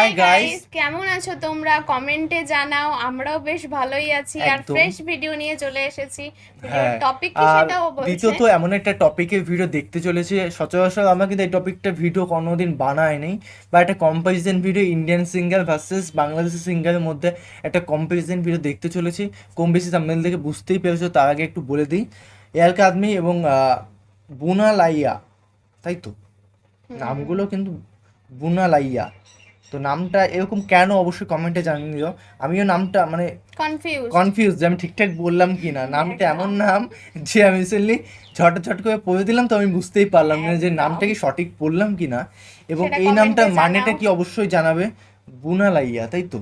Hi guys কেমন আছো তোমরা? কমেন্টে জানাও। আমরাও বেশ ভালোই আছি। আর। ফ্রেশ ভিডিও নিয়ে চলে এসেছি। হ্যাঁ। টপিক কি সেটাও বলছে। দ্বিতীয়ত এমন একটা টপিকের ভিডিও দেখতে চলেছে। সচরাচর আমরা কিন্তু এই টপিকটা ভিডিও কোনোদিন বানায়নি বা একটা comparison video Indian singer versus Bangladeshi সিঙ্গারের মধ্যে একটা কম্পারিজন ভিডিও দেখতে চলেছি। কম বেশি সামনে থেকে বুঝতেই পেরেছ তার আগে একটু বলে দিই। এয়ার কাদমি এবং বুনা লাইয়া তাই তো? নামগুলো কিন্তু বুনা লাইয়া তো নামটা এরকম কেন অবশ্যই কমেন্টে জানিয়ে দিও। আমিও নামটা মানে কনফিউজ কনফিউজ যে আমি ঠিকঠাক বললাম কি না। নামটা এমন নাম যে আমি রিসেন্টলি ঝটঝট করে পড়ে দিলাম তো আমি বুঝতেই পারলাম না যে নামটা কি সঠিক বললাম কি না। এবং এই নামটার মানেটা কি অবশ্যই জানাবে। বুনা লাইয়া তাই তো?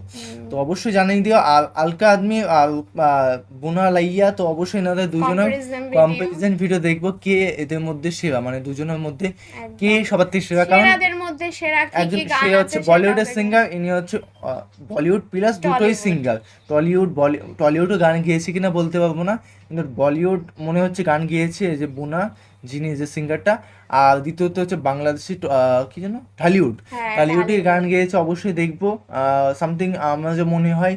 তো অবশ্যই জানিয়ে দিও আর আলকা আদমি আর বুনা লাইয়া তো অবশ্যই এনাদের দুজনের কম্পারিজন ভিডিও দেখব কে এদের মধ্যে সেরা মানে দুজনের মধ্যে কে সবার থেকে সেরা কারণ মধ্যে সেরা কি একজন সে হচ্ছে বলিউডের সিঙ্গার ইনি হচ্ছে বলিউড প্লাস দুটোই সিঙ্গার টলিউড টলিউডও গান গেয়েছে কিনা বলতে পারব না কিন্তু বলিউড মনে হচ্ছে গান গেয়েছে এই যে বুনা যিনি যে সিঙ্গারটা আর দ্বিতীয়ত হচ্ছে বাংলাদেশি কি যেন? টলিউড হ্যাঁ, ঢালিউডে। গান গেয়েছে অবশ্যই দেখব। সামথিং আমার যে মনে হয়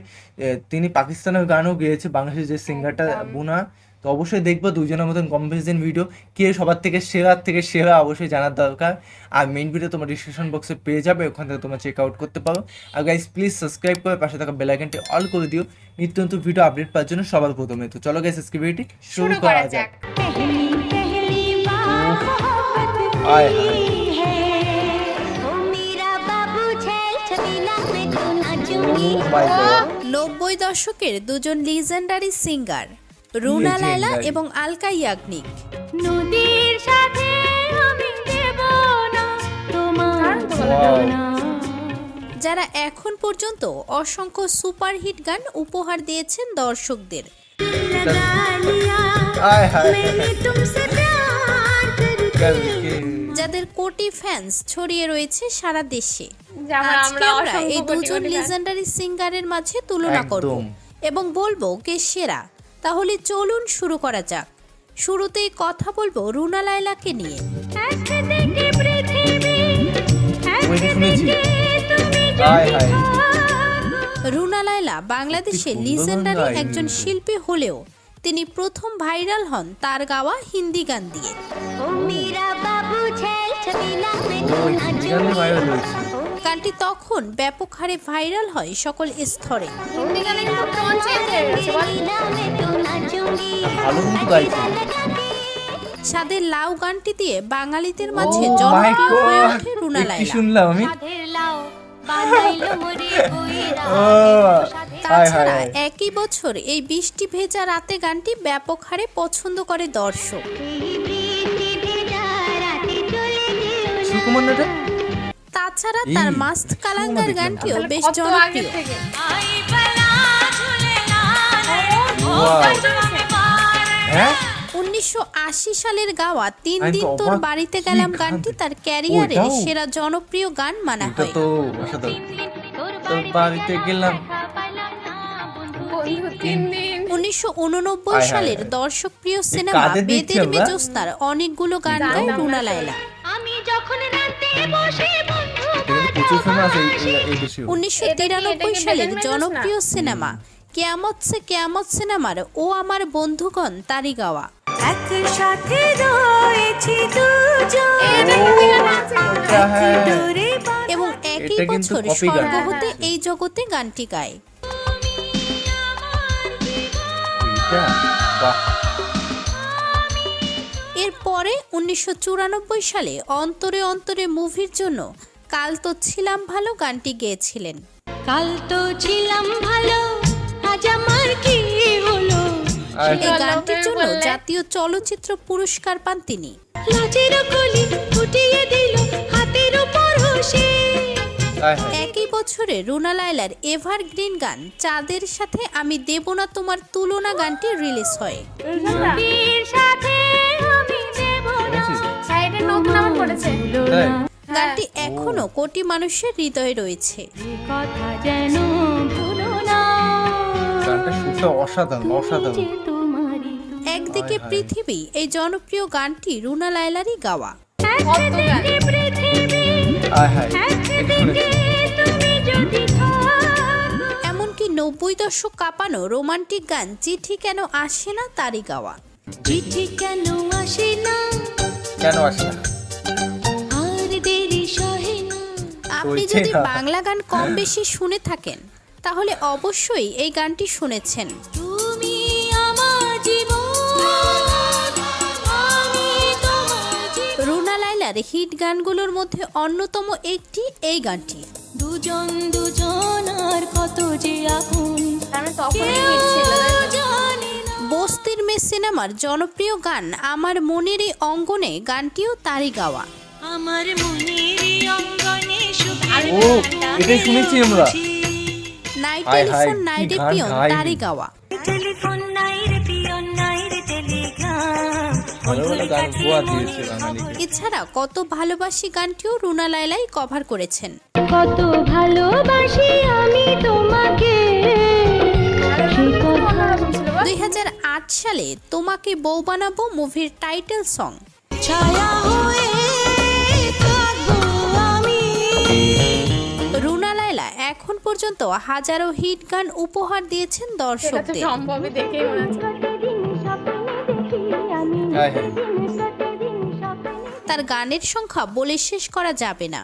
তিনি পাকিস্তানের গানও গেয়েছে বাংলাদেশের যে সিঙ্গারটা বুনা। তো অবশ্যই দেখব দুজনের মতন কম্পিটিশন ভিডিও কে সবার থেকে সেরা থেকে সেরা অবশ্যই জানার দরকার। আর মেন ভিডিও তোমার ডিসক্রিপশন বক্সে পেয়ে যাবে ওখান থেকে তোমরা চেক আউট করতে পারো। আর গাইজ প্লিজ সাবস্ক্রাইব করে পাশে থাকা বেলাইকনটি অল করে দিও। নিত্য নতুন ভিডিও আপডেট পাওয়ার জন্য সবার প্রথমে। তো চলো গাইজ স্ক্রিবিটি শুরু করা যাক। আয় হায় নব্বই দশকের দুজন লিজেন্ডারি সিঙ্গার রুনা লায়লা এবং আলকা ইয়াগনিক। নদীর সাথে আমি দেব তোমার যারা এখন পর্যন্ত অসংখ্য সুপারহিট গান উপহার দিয়েছেন দর্শকদের। আয় হায়। যাদের কোটি ফ্যান্স ছড়িয়ে রয়েছে সারা দেশে। আজকে আমরা এই দুজন লিজেন্ডারি সিঙ্গারের মাঝে তুলনা করব এবং বলব কে সেরা। তাহলে চলুন শুরু করা যাক। শুরুতেই কথা বলব রুনা লায়লাকে নিয়ে। হায় রুনা লায়লা বাংলাদেশে লিজেন্ডারি একজন শিল্পী হলেও তিনি প্রথম ভাইরাল হন তার গাওয়া হিন্দি গান দিয়ে। গানটি তখন ব্যাপক হারে ভাইরাল হয় সকল স্তরে। সাদের লাউ গানটি দিয়ে বাঙালিদের মাঝে জনপ্রিয় হয়ে ওঠে রুনা লাইলা শুনলাম আমি? তাছাড়া একই বছর এই বৃষ্টি ভেজা রাতে গানটি ব্যাপক হারে পছন্দ করে দর্শক। তাছাড়া তার মাস্ত কালাঙ্গার গানটিও বেশ জনপ্রিয়। হ্যাঁ? উনিশশো আশি সালের গাওয়া তিন দিন তোর বাড়িতে গেলাম গানটি তার ক্যারিয়ারের ওইটাও? সেরা জনপ্রিয় গান মানা হয়। তো তোর বাড়িতে গেলাম। উনিশশো উননব্বই সালের দর্শকপ্রিয় সিনেমা বেদের? বেজস্তার অনেকগুলো গান গায় রুনা লায়লা। আমি যখন বসে উনিশশো তিরানব্বই সালের? জনপ্রিয় সিনেমা কেয়ামত সে কেয়ামত সিনেমার ও আমার বন্ধুগণ তারই গাওয়া। একসাথে রয়েছি হ্যাঁ। এবং একই বছর স্বর্গ হতে এই জগতে গানটি গায়। এরপরে উনিশশো চুরানব্বই সালে অন্তরে অন্তরে মুভির জন্য কাল তো ছিলাম ভালো গানটি গেয়েছিলেন। কাল তো ছিলাম ভালো আজ আমার কি হলো? এই বললে- জাতীয় চলচ্চিত্র পুরস্কার পান তিনি। লাজের কলি ফুটিয়ে দিল হাতের উপর হোসে। হায় হায়। একই বছরে রুনা লায়লার এভারগ্রিন গান চাঁদের সাথে আমি দেব না তোমার তুলনা গানটি রিলিজ হয়। পড়েছে। তাই? গানটি এখনও কোটি মানুষের হৃদয়ে রয়েছে। যে কথা যেন ভুলো না। গানটা সুরটা অসাধারণ অসাধারণ। হায় হায়। পৃথিবী এই জনপ্রিয় গানটি রুনা লায়লারই গাওয়া। এমনকি হায়। হায় তুমি দশক কাঁপানো রোমান্টিক গান চিঠি কেন আসে না তারই গাওয়া। চিঠি কেন আসে না? কেন আসে না? আপনি যদি বাংলা গান কম বেশি শুনে থাকেন তাহলে অবশ্যই এই গানটি শুনেছেন। লাইলার হিট গানগুলোর মধ্যে অন্যতম একটি এই গানটি। দুজন দুজন আর কত যে আপন আমি তখনই হিট ছিল তাই তো? জানি না। বস্তির মেয়ে সিনেমার জনপ্রিয় গান আমার মনের এই অঙ্গনে গানটিও তারই গাওয়া। আমার মনের অঙ্গনে ও এটাই শুনেছি আমরা। নাইট টেলিফোন নাইটে পিয়ন তারই গাওয়া। টেলিফোন এছাড়া কত ভালোবাসি গানটিও রুনা লাইলাই কভার করেছেন। কত ভালোবাসি আমি তোমাকে। দুই হাজার আট সালে তোমাকে বউ বানাবো মুভির টাইটেল সং ছায়া হয়ে রুনা লাইলা এখন পর্যন্ত হাজারো হিট গান উপহার দিয়েছেন দর্শকদের। সম্ভবই দেখেই মনে হচ্ছে। তার গানের সংখ্যা বলে শেষ করা যাবে না।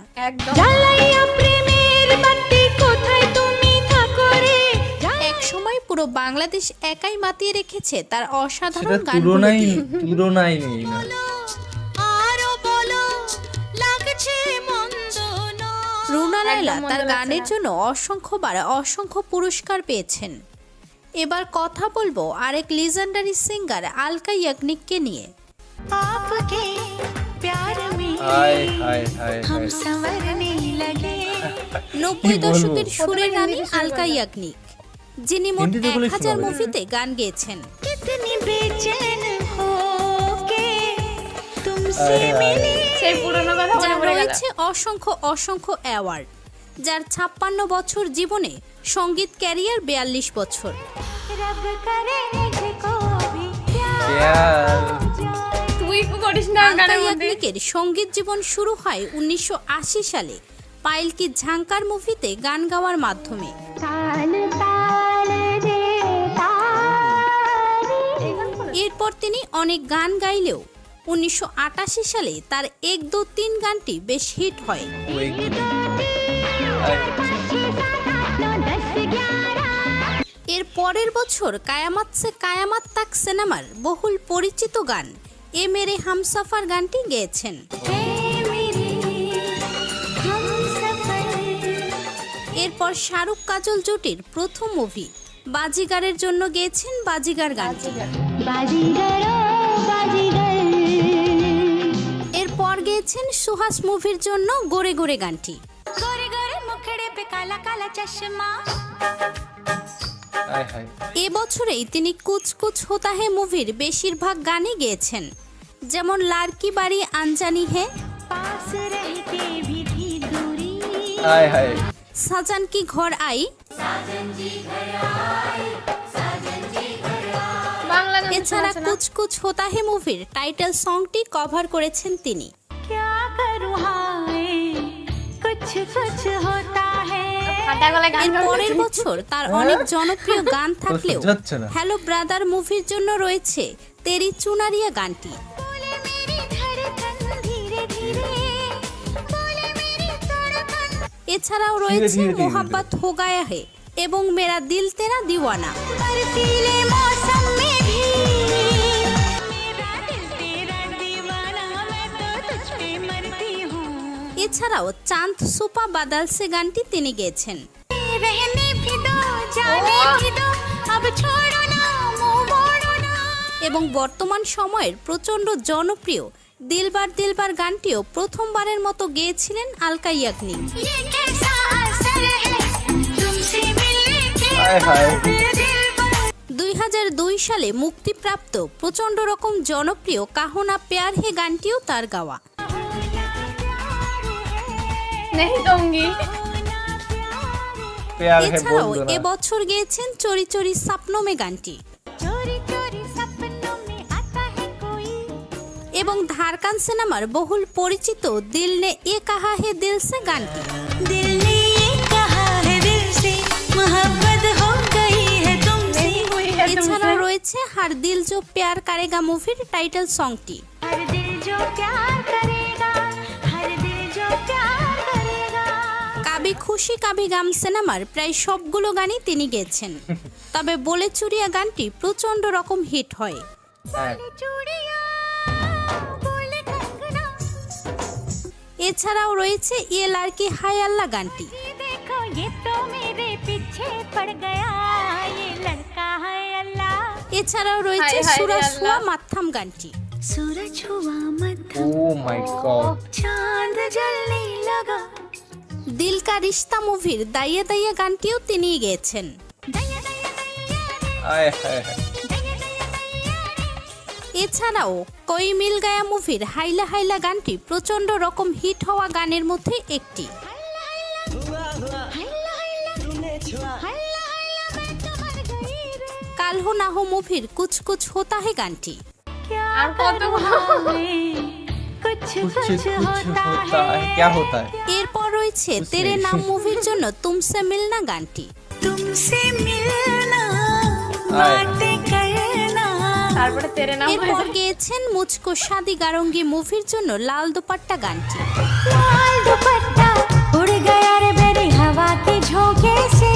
এক সময় পুরো বাংলাদেশ একাই মাতিয়ে রেখেছে তার অসাধারণ গানগুলো তুলনাই তুলনাই নেই না। আরও বলো লাগছে মন্দ নয়। রুনা মন্দ তার গানের। জন্য অসংখ্যবার অসংখ্য পুরস্কার পেয়েছেন। এবার কথা বলব আরেক লিজেন্ডারি সিঙ্গার আলকা ইয়াগনিককে নিয়ে। নব্বই দশকের সুরের রানী আলকা ইয়াগনিক যিনি মোট এক হাজার মুভিতে গান গেয়েছেন। রয়েছে অসংখ্য অসংখ্য অ্যাওয়ার্ড যার ছাপ্পান্ন বছর জীবনে সংগীত ক্যারিয়ার বিয়াল্লিশ বছর। সংগীত জীবন শুরু হয় উনিশশো আশি সালে পাইল কি ঝাঙ্কার মুভিতে গান গাওয়ার মাধ্যমে। এরপর তিনি অনেক গান গাইলেও উনিশশো আটাশি সালে তার এক দু তিন গানটি বেশ হিট হয়। এর পরের বছর কায়ামাত সে কায়ামাত তাক সিনেমার বহুল পরিচিত গান। এ মেরে হামসাফার গানটি গেয়েছেন। এরপর শাহরুখ কাজল জুটির প্রথম মুভি, বাজিগারের জন্য গেয়েছেন বাজিগার গান এরপর গেয়েছেন সুহাস মুভির জন্য গোরে গোরে গানটি। गोरे मुखड़े पे काला काला चश्मा হায় হায়। এবছরেই তিনি কুচ কুচ হোতা হে মুভির বেশিরভাগ গানই গেয়েছেন যেমন লাড়কি বাড়ি আনজানি হে पास रह के भी थी दूरी হায় হায়। সাজান কি ঘর আই বাংলা গান এছাড়া শোনাচ্ছে না? কুচ কুচ হোতা হে মুভির টাইটেল সংটি কভার করেছেন তিনি क्या करूँ हाय कुछ कुछ होता है হাঁটা গলায় গান পরের বছর তার অনেক জনপ্রিয় গান থাকলেও হ্যালো ব্রাদার মুভির জন্য রয়েছে তেরি চুনারিয়া গানটি। এছাড়াও রয়েছে মোহাব্বত হোগায়াহে এবং মেরা দিল তেরা দিওয়ানা। এছাড়াও চাঁদ সোপা বাদালসে গানটি তিনি গেয়েছেন। এবং বর্তমান সময়ের প্রচণ্ড জনপ্রিয় দিলবার দিলবার গানটিও প্রথমবারের মতো গেয়েছিলেন আলকা ইয়াগনি দুই হাজার দুই সালে মুক্তিপ্রাপ্ত প্রচণ্ড রকম জনপ্রিয় কাহনা পেয়ার হে গানটিও তার গাওয়া। नहीं दूंगी এছাড়াও এবছর গেয়েছেন চরি চরি স্বপ্নমে গানটি। এবং ধারকান সিনেমার বহুল পরিচিত দিল নে এ কাহা হে দিল সে গানটি। এছাড়াও রয়েছে হার দিল জো প্যার কারেগা মুভির টাইটেল সংটি। হার দিল জো প্যার তবে খুশি কাবি গাম সিনেমার প্রায় সবগুলো গানই তিনি গেয়েছেন। তবে বলে চুরিয়া গানটি প্রচণ্ড রকম হিট হয়। এছাড়াও রয়েছে ইয়ে এল আর কি হাই আল্লাহ গানটি। এছাড়াও রয়েছে সুরা সুয়া মাথাম গানটি। ও মাই গড চাঁদ জ্বলনে লাগা। রিস্তা মুভির দাইয়ে দাইয়ে গানটিও তিনি গেয়েছেন। এছাড়াও কই মিল গায়া মুভির হাইলা হাইলা গানটি প্রচণ্ড রকম হিট হওয়া গানের মধ্যে একটি। কালহো নাহো মুভির কুছ কুছ হোতা হে গানটি এরপর লিখেছে তেরে নাম মুভির জন্য তুমসে মিলনা গানটি? তুমসে মিলনা তারপরে তেরে নাম এরপর গেয়েছেন মুচকো শাদি গারঙ্গি মুভির জন্য লাল দোপাট্টা গানটি। লাল দোপাট্টা উড় গয়া রে মেরি হাওয়া কে ঝোঁকে সে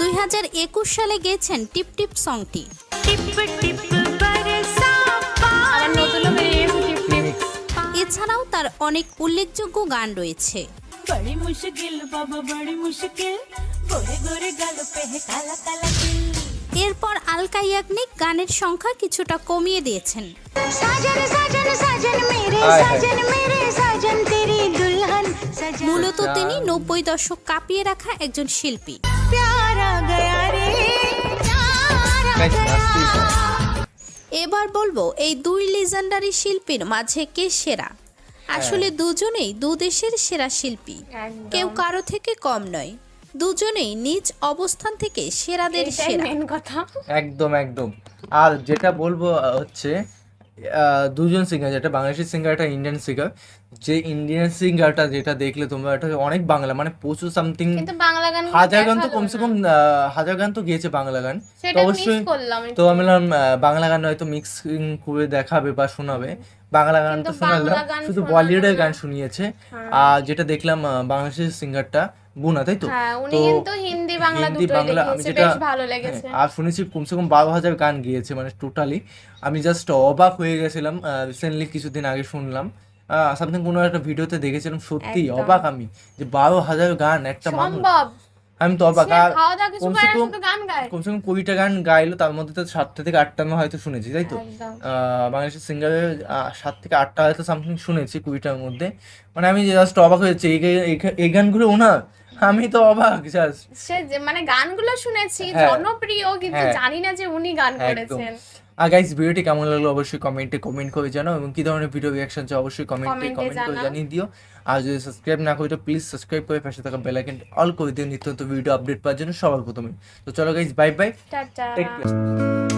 2021 সালে গেয়েছেন টিপ টিপ সংটি টিপ টিপ এছাড়াও তার অনেক উল্লেখযোগ্য গান রয়েছে। এরপর আলকা ইয়াগনিক গানের সংখ্যা কিছুটা কমিয়ে দিয়েছেন। মূলত তিনি নব্বই দশক কাঁপিয়ে রাখা একজন শিল্পী। এবার বলব এই দুই লিজেন্ডারি শিল্পীর মাঝে কে সেরা? আসলে দুজনেই দু দেশের সেরা শিল্পী। কেউ কারও থেকে কম নয় দুজনেই নিজ অবস্থান থেকে সেরাদের সেরা। মেন কথা। একদম একদম। আর যেটা বলব হচ্ছে আহ, দুজন সিঙ্গার যেটা বাংলাদেশি সিঙ্গার একটা ইন্ডিয়ান সিঙ্গার যে ইন্ডিয়ান সিঙ্গারটা যেটা দেখলে তোমরা এটা অনেক বাংলা মানে প্রচুর সামথিং কিন্তু বাংলা গান হাজার গান তো কমসে কম হাজার গান তো গিয়েছে বাংলা গান। তো অবশ্যই তো আমি বললাম বাংলা গান হয়তো মিক্সিং করে দেখাবে বা শোনাবে। বাংলা গান তো শোনালাম শুধু বলিউডের গান শুনিয়েছে। আর যেটা দেখলাম বাংলাদেশের সিঙ্গারটা বুনা তাই তো? হ্যাঁ তো হিন্দি বাংলা হিন্দি বাংলা আমি যেটা ভালো লেগেছে। হ্যাঁ, আর শুনেছি কমসে কম বারো হাজার গান গিয়েছে মানে টোটালি আমি জাস্ট অবাক হয়ে গেছিলাম রিসেন্টলি কিছুদিন আগে শুনলাম। সামথিং কোনো একটা ভিডিওতে দেখেছিলাম সত্যি অবাক আমি যে বারো হাজার গান একটা মানুষ আমি তো অবাক। আর কমসে কম কমসে কম কুড়িটা গান গাইলো তার মধ্যে তো সাতটা থেকে আটটা আমি হয়তো শুনেছি তাই তো? বাংলাদেশের সিঙ্গারের সাত থেকে আটটা হয়তো সামথিং শুনেছি কুড়িটার মধ্যে। মানে আমি জাস্ট অবাক হয়েছি এই এই গানগুলো ওনার? আমি তো অবাক জাস্ট সে মানে গানগুলো শুনেছি হ্যাঁ। জনপ্রিয় কিন্তু হ্যাঁ। জানি না যে উনি গান করেছেন। আর গাইস ভিডিওটি কেমন লাগল অবশ্যই কমেন্টে কমেন্ট করে জানাও এবং কি ধরনের ভিডিও রিয়াকশন চাও অবশ্যই কমেন্টে কমেন্ট করে জানিয়ে দিও। আর যদি সাবস্ক্রাইব না করি তো প্লিজ সাবস্ক্রাইব করে পাশে থাকা বেল আইকন অল করে দিও। নিত্যন্ত ভিডিও আপডেট পাওয়ার জন্য সবার প্রথমে। তো চলো guys bye bye tata take care